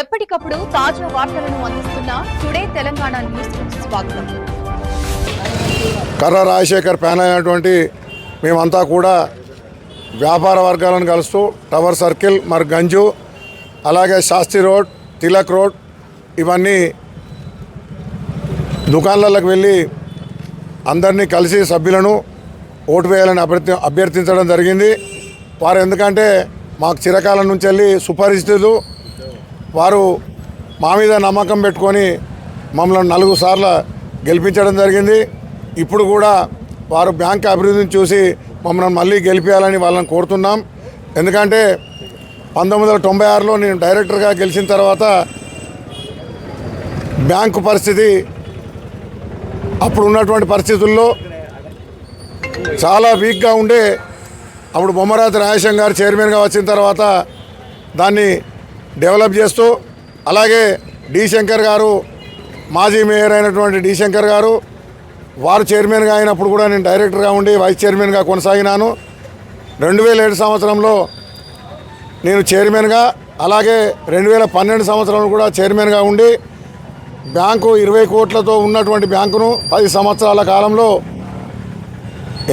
ఎప్పటికప్పుడు తాజా వార్తలను అందిస్తున్న టుడే తెలంగాణ న్యూస్ స్వాగతం. కర్ర రాజశేఖర్ ప్యాన్ అయినటువంటి మేమంతా కూడా వ్యాపార వర్గాలను కలుస్తూ టవర్ సర్కిల్ మరి గంజు అలాగే శాస్త్రి రోడ్ తిలక్ రోడ్ ఇవన్నీ దుకాణాలకు వెళ్ళి అందరినీ కలిసి సభ్యులను ఓటు వేయాలని అభ్యర్థి అభ్యర్థించడం జరిగింది. వారు ఎందుకంటే మాకు చిరకాలం నుంచి వెళ్ళి సుపరిచితులు. వారు మా మీద నమ్మకం పెట్టుకొని మమ్మల్ని నలుగు సార్లు గెలిపించడం జరిగింది. ఇప్పుడు కూడా వారు బ్యాంక్ అభివృద్ధిని చూసి మమ్మల్ని మళ్ళీ గెలిపించాలని వాళ్ళని కోరుతున్నాం. ఎందుకంటే పంతొమ్మిది వందల తొంభై ఆరులో నేను డైరెక్టర్గా గెలిచిన తర్వాత బ్యాంకు పరిస్థితి అప్పుడు ఉన్నటువంటి పరిస్థితుల్లో చాలా వీక్గా ఉండే అప్పుడు బొమ్మరాజు రాజేశం గారు చైర్మన్గా వచ్చిన తర్వాత దాన్ని డెవలప్ చేస్తూ అలాగే డి శంకర్ గారు మాజీ మేయర్ అయినటువంటి డి శంకర్ గారు వారు చైర్మన్గా అయినప్పుడు కూడా నేను డైరెక్టర్గా ఉండి వైస్ చైర్మన్గా కొనసాగినాను. రెండు వేల ఏడు సంవత్సరంలో నేను చైర్మన్గా అలాగే రెండు వేల పన్నెండు సంవత్సరంలో కూడా చైర్మన్గా ఉండి బ్యాంకు ఇరవై కోట్లతో ఉన్నటువంటి బ్యాంకును పది సంవత్సరాల కాలంలో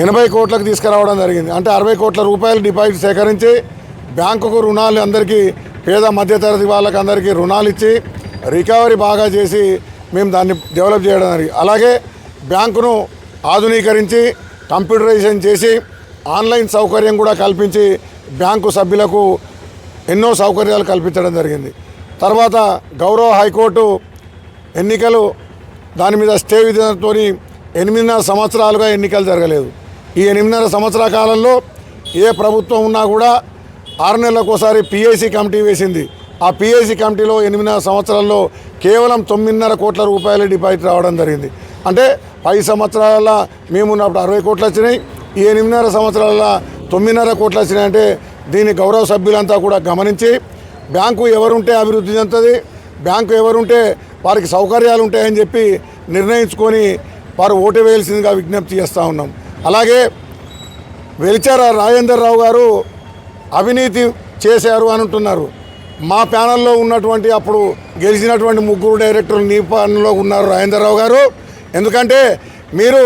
ఎనభై కోట్లకు తీసుకురావడం జరిగింది. అంటే అరవై కోట్ల రూపాయలు డిపాజిట్ సేకరించి బ్యాంకుకు రుణాలు అందరికీ పేద మధ్యతరగతి వాళ్ళకి అందరికీ రుణాలు ఇచ్చి రికవరీ బాగా చేసి మేము దాన్ని డెవలప్ చేయడం జరిగింది. అలాగే బ్యాంకును ఆధునీకరించి కంప్యూటరైజేషన్ చేసి ఆన్లైన్ సౌకర్యం కూడా కల్పించి బ్యాంకు సభ్యులకు ఎన్నో సౌకర్యాలు కల్పించడం జరిగింది. తర్వాత గౌరవ హైకోర్టు ఎన్నికలు దాని మీద స్టే విధానంతో ఎనిమిదిన్నర సంవత్సరాలుగా ఎన్నికలు జరగలేదు. ఈ ఎనిమిదిన్నర సంవత్సరాల కాలంలో ఏ ప్రభుత్వం ఉన్నా కూడా ఆరు నెలలకు ఒకసారి పిఐసి కమిటీ వేసింది. ఆ పిఐసి కమిటీలో ఎనిమిదిన్నర సంవత్సరాల్లో కేవలం తొమ్మిదిన్నర కోట్ల రూపాయల డిపాజిట్ రావడం జరిగింది. అంటే పది సంవత్సరాల మేము ఉన్నప్పుడు అరవై కోట్లు వచ్చినాయి. ఈ ఎనిమిదిన్నర సంవత్సరాల తొమ్మిదిన్నర కోట్లు వచ్చినాయి అంటే దీని గౌరవ సభ్యులంతా కూడా గమనించి బ్యాంకు ఎవరుంటే అభివృద్ధి చెందుతుంది బ్యాంకు ఎవరుంటే వారికి సౌకర్యాలు ఉంటాయని చెప్పి నిర్ణయించుకొని వారు ఓటు వేయాల్సిందిగా విజ్ఞప్తి చేస్తూ ఉన్నాం. అలాగే వెలిచార రాజేందర్ రావు గారు అవినీతి చేశారు అని అంటున్నారు మా ప్యానల్లో ఉన్నటువంటి అప్పుడు గెలిచినటువంటి ముగ్గురు డైరెక్టర్లు నీ ప్యానల్లో ఉన్నారు రాజేంద్రరావు గారు. ఎందుకంటే మీరు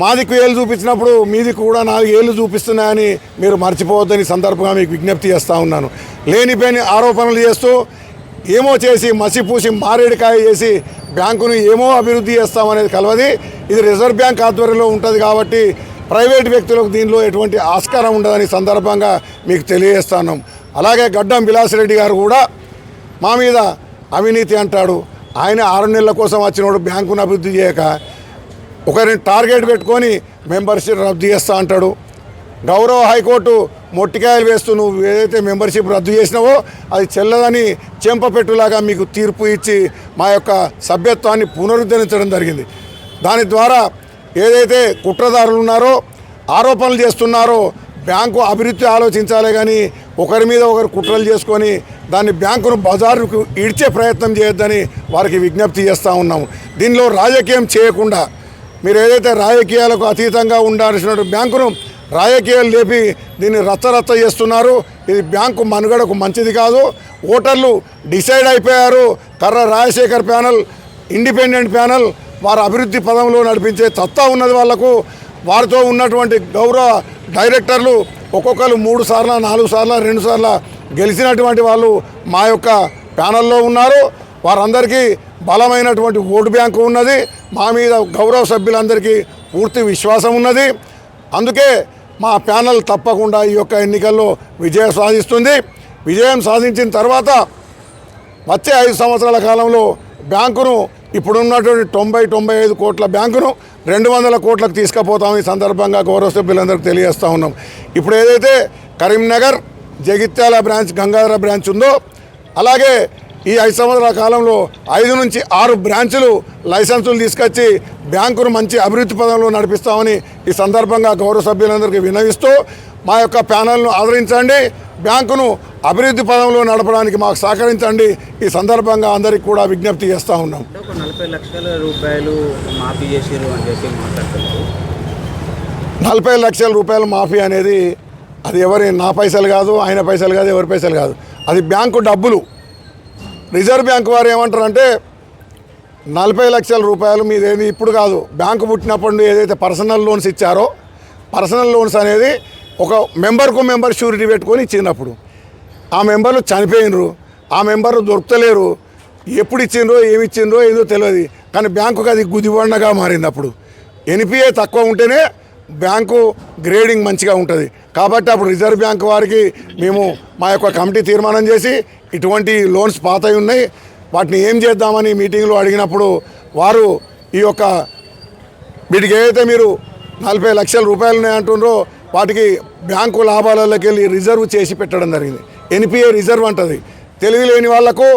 మాదికి ఏళ్ళు చూపించినప్పుడు మీది కూడా నాలుగు ఏళ్ళు చూపిస్తున్నాయని మీరు మర్చిపోవద్దని సందర్భంగా మీకు విజ్ఞప్తి చేస్తూ ఉన్నాను. లేనిపోని ఆరోపణలు చేస్తూ ఏమో చేసి మసిపూసి మారేడికాయ చేసి బ్యాంకును ఏమో అభివృద్ధి చేస్తామనేది కలవది. ఇది రిజర్వ్ బ్యాంక్ ఆధ్వర్యంలో ఉంటుంది కాబట్టి ప్రైవేట్ వ్యక్తులకు దీనిలో ఎటువంటి ఆస్కారం ఉండదని సందర్భంగా మీకు తెలియజేస్తాను. అలాగే గడ్డం విలాసిరెడ్డి గారు కూడా మా మీద అవినీతి అంటాడు. ఆయన ఆరు నెలల కోసం వచ్చినోడు బ్యాంకును అభివృద్ధి చేయక ఒకరిని టార్గెట్ పెట్టుకొని మెంబర్షిప్ రద్దు చేస్తా అంటాడు. గౌరవ హైకోర్టు మొట్టికాయలు వేస్తూ నువ్వు ఏదైతే మెంబర్షిప్ రద్దు చేసినావో అది చెల్లదని చెంపపెట్టులాగా మీకు తీర్పు ఇచ్చి మా యొక్క సభ్యత్వాన్ని పునరుద్ధరించడం జరిగింది. దాని ద్వారా ఏదైతే కుట్రదారులు ఉన్నారో ఆరోపణలు చేస్తున్నారో బ్యాంకు అభివృద్ధి ఆలోచించాలే కానీ ఒకరి మీద ఒకరు కుట్రలు చేసుకొని దాన్ని బ్యాంకును బజారుకు ఇడ్చే ప్రయత్నం చేయొద్దని వారికి విజ్ఞప్తి చేస్తూ ఉన్నాము. దీనిలో రాజకీయం చేయకుండా మీరు ఏదైతే రాజకీయాలకు అతీతంగా ఉండాల్సిన బ్యాంకును రాజకీయాలు లేపి దీన్ని రచ్చరచ్చ చేస్తున్నారు ఇది బ్యాంకు మనుగడకు మంచిది కాదు. ఓటర్లు డిసైడ్ అయిపోయారు. కర్ర రాజశేఖర్ ప్యానల్ ఇండిపెండెంట్ ప్యానల్ వారు అభివృద్ధి పదంలో నడిపించే సత్తా ఉన్నది వాళ్ళకు. వారితో ఉన్నటువంటి గౌరవ డైరెక్టర్లు ఒక్కొక్కరు మూడు సార్లు నాలుగు సార్లు రెండు సార్లు గెలిచినటువంటి వాళ్ళు మా యొక్క ప్యానల్లో ఉన్నారు. వారందరికీ బలమైనటువంటి ఓటు బ్యాంకు ఉన్నది. మా మీద గౌరవ సభ్యులందరికీ పూర్తి విశ్వాసం ఉన్నది. అందుకే మా ప్యానల్ తప్పకుండా ఈ యొక్క ఎన్నికల్లో విజయం సాధిస్తుంది. విజయం సాధించిన తర్వాత వచ్చే ఐదు సంవత్సరాల కాలంలో బ్యాంకును ఇప్పుడున్నటువంటి తొంభై తొంభై ఐదు కోట్ల బ్యాంకును రెండు వందల కోట్లకు తీసుకుపోతాం ఈ సందర్భంగా గౌరవ సభ్యులందరికీ తెలియజేస్తూ ఉన్నాం. ఇప్పుడు ఏదైతే కరీంనగర్ జగిత్యాల బ్రాంచ్ గంగాధర బ్రాంచ్ ఉందో అలాగే ఈ ఐదు సంవత్సరాల కాలంలో ఐదు నుంచి ఆరు బ్రాంచులు లైసెన్సులు తీసుకొచ్చి బ్యాంకును మంచి అభివృద్ధి పదంలో నడిపిస్తామని ఈ సందర్భంగా గౌరవ సభ్యులందరికీ వినవిస్తూ మా యొక్క ప్యానల్ను ఆదరించండి. బ్యాంకును అభివృద్ధి పదంలో నడపడానికి మాకు సహకరించండి. ఈ సందర్భంగా అందరికీ కూడా విజ్ఞప్తి చేస్తూ ఉన్నాం. అంటే నలభై లక్షల రూపాయలు మాఫీ చేసారు అని చెప్పి నలభై లక్షల రూపాయల మాఫీ అనేది అది ఎవరి నా పైసలు కాదు ఆయన పైసలు కాదు ఎవరి పైసలు కాదు. అది బ్యాంకు డబ్బులు. రిజర్వ్ బ్యాంక్ వారు ఏమంటారంటే నలభై లక్షల రూపాయలు మీదేది ఇప్పుడు కాదు. బ్యాంకు పుట్టినప్పటి నుండి ఏదైతే పర్సనల్ లోన్స్ ఇచ్చారో పర్సనల్ లోన్స్ అనేది ఒక మెంబర్కు మెంబర్ షూరిటీ పెట్టుకొని ఇచ్చినప్పుడు. ఆ మెంబర్లు చనిపోయినరు ఆ మెంబర్లు దొరకలేరు ఎప్పుడు ఇచ్చిండ్రో ఏమి ఇచ్చిండ్రో ఏదో తెలియదు. కానీ బ్యాంకుకి అది గుదిబండగా మారింది అప్పుడు. ఎన్పిఏ తక్కువ ఉంటేనే బ్యాంకు గ్రేడింగ్ మంచిగా ఉంటుంది. కాబట్టి అప్పుడు రిజర్వ్ బ్యాంక్ వారికి మేము మా యొక్క కమిటీ తీర్మానం చేసి ఇటువంటి లోన్స్ పాతవి ఉన్నాయి. వాటిని ఏం చేద్దామని మీటింగ్లో అడిగినప్పుడు వారు ఈ యొక్క వీటికి ఏదైతే మీరు నలభై లక్షల రూపాయలు ఉన్నాయంటుండ్రో వాటికి బ్యాంకు లాభాలలోకి వెళ్ళి రిజర్వ్ చేసి పెట్టడం జరిగింది. ఎన్పిఏ రిజర్వ్ అంటది. తెలివి లేని వాళ్ళకు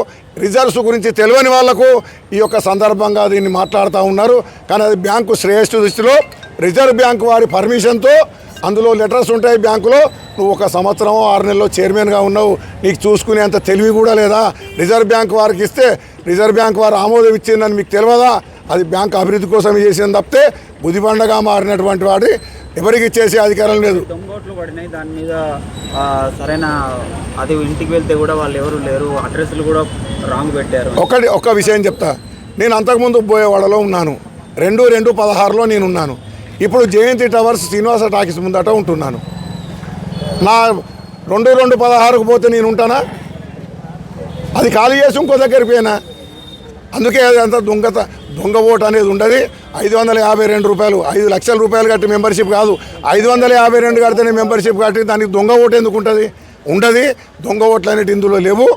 రిజర్వ్స్ గురించి తెలియని వాళ్ళకు ఈ యొక్క సందర్భంగా దీన్ని మాట్లాడుతూ ఉన్నారు. కానీ అది బ్యాంకు శ్రేయస్సు దృష్టిలో రిజర్వ్ బ్యాంకు వారి పర్మిషన్తో అందులో లెటర్స్ ఉంటాయి బ్యాంకులో. నువ్వు ఒక సంవత్సరం ఆరు నెలల్లో చైర్మన్గా ఉన్నావు నీకు చూసుకునేంత తెలివి కూడా లేదా? రిజర్వ్ బ్యాంక్ వారికి ఇస్తే రిజర్వ్ బ్యాంక్ వారు ఆమోదం ఇచ్చిందని మీకు తెలియదా? అది బ్యాంక్ అభివృద్ధి కోసం చేసింది తప్పితే బుదిబండగా మారినటువంటి వాడి ఎవరికి చేసే అధికారం లేదు. పడినాయి. దాని మీద సరైన అది ఇంటికి వెళ్తే కూడా వాళ్ళు ఎవరు లేరు. అడ్రస్లు కూడా రాంగ్ పెట్టారు. ఒకటి ఒక్క విషయం చెప్తా. నేను అంతకుముందు పోయేవాడలో ఉన్నాను. రెండు రెండు పదహారులో నేను ఉన్నాను ఇప్పుడు జయంతి టవర్స్ శ్రీనివాస టాకీస్ ముందట ఉంటున్నాను. నా రెండు రెండు పదహారుకు పోతే నేను ఉంటానా? అది ఖాళీ చేసి ఇంకో దగ్గరికి పోయినా? అందుకే అది అంత దొంగత దొంగ ఓటు అనేది ఉండదు. ఐదు వందల యాభై రెండు రూపాయలు ఐదు లక్షల రూపాయలు కట్టి మెంబర్షిప్ కాదు. ఐదు వందల యాభై రెండు కడితేనే మెంబర్షిప్ కట్టి దానికి దొంగ ఓటు ఎందుకు ఉంటుంది? ఉండదు. దొంగ ఓట్లు అనేవి ఇందులో లేవు.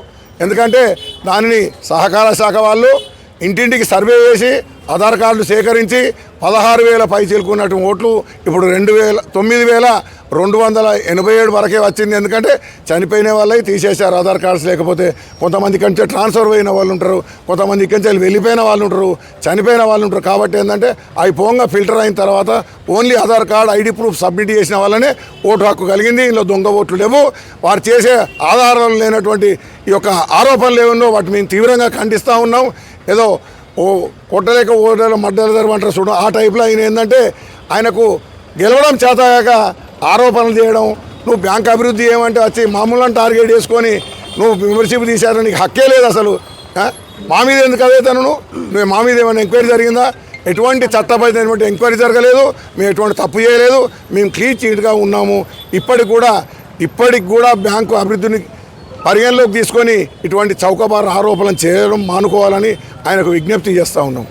ఎందుకంటే దానిని సహకార శాఖ వాళ్ళు ఇంటింటికి సర్వే చేసి ఆధార్ కార్డులు సేకరించి పదహారు వేల పై చేరుకున్నటువంటి ఓట్లు ఇప్పుడు రెండు వేల తొమ్మిది వేల రెండు వందల ఎనభై ఏడు వరకే వచ్చింది. ఎందుకంటే చనిపోయిన వాళ్ళే తీసేశారు ఆధార్ కార్డ్స్ లేకపోతే కొంతమంది కంటే ట్రాన్స్ఫర్ అయిన వాళ్ళు ఉంటారు కొంతమంది కంటే వెళ్ళిపోయిన వాళ్ళు ఉంటారు చనిపోయిన వాళ్ళు ఉంటారు. కాబట్టి ఏంటంటే అవి పోంగా ఫిల్టర్ అయిన తర్వాత only Aadhaar card ID proof submit చేసిన వాళ్ళనే ఓటు హక్కు కలిగింది. ఇందులో దొంగ ఓట్లు లేవు. వారు చేసే ఆధారాలు లేనటువంటి ఈ యొక్క ఆరోపణలు ఏమన్నో వాటి మేము తీవ్రంగా ఖండిస్తూ ఉన్నాం. ఏదో ఓ కొట్టలేక ఓడల మడ్డలు ధర అంటారు చూడ. ఆ టైప్లో ఆయన ఏంటంటే ఆయనకు గెలవడం చేతగాక ఆరోపణలు చేయడం నువ్వు బ్యాంక్ అభివృద్ధి ఏమంటే వచ్చి మామూలు టార్గెట్ చేసుకొని నువ్వు మెంబర్షిప్ తీశారు నీకు హక్కే లేదు అసలు. మా మీద ఎందుకు అదే తను నువ్వు మా మీద ఏమైనా ఎంక్వైరీ జరిగిందా? ఎటువంటి చట్టపరమైనటువంటి ఎంక్వైరీ జరగలేదు. మేము ఎటువంటి తప్పు చేయలేదు. మేము క్లీన్ చీట్గా ఉన్నాము. ఇప్పటికి కూడా ఇప్పటికి కూడా బ్యాంకు అభివృద్ధిని పరిగణలోకి తీసుకొని ఇటువంటి చౌకబార్ ఆరోపణలు చేయడం మానుకోవాలని ఆయనకు విజ్ఞప్తి చేస్తూ ఉన్నాం.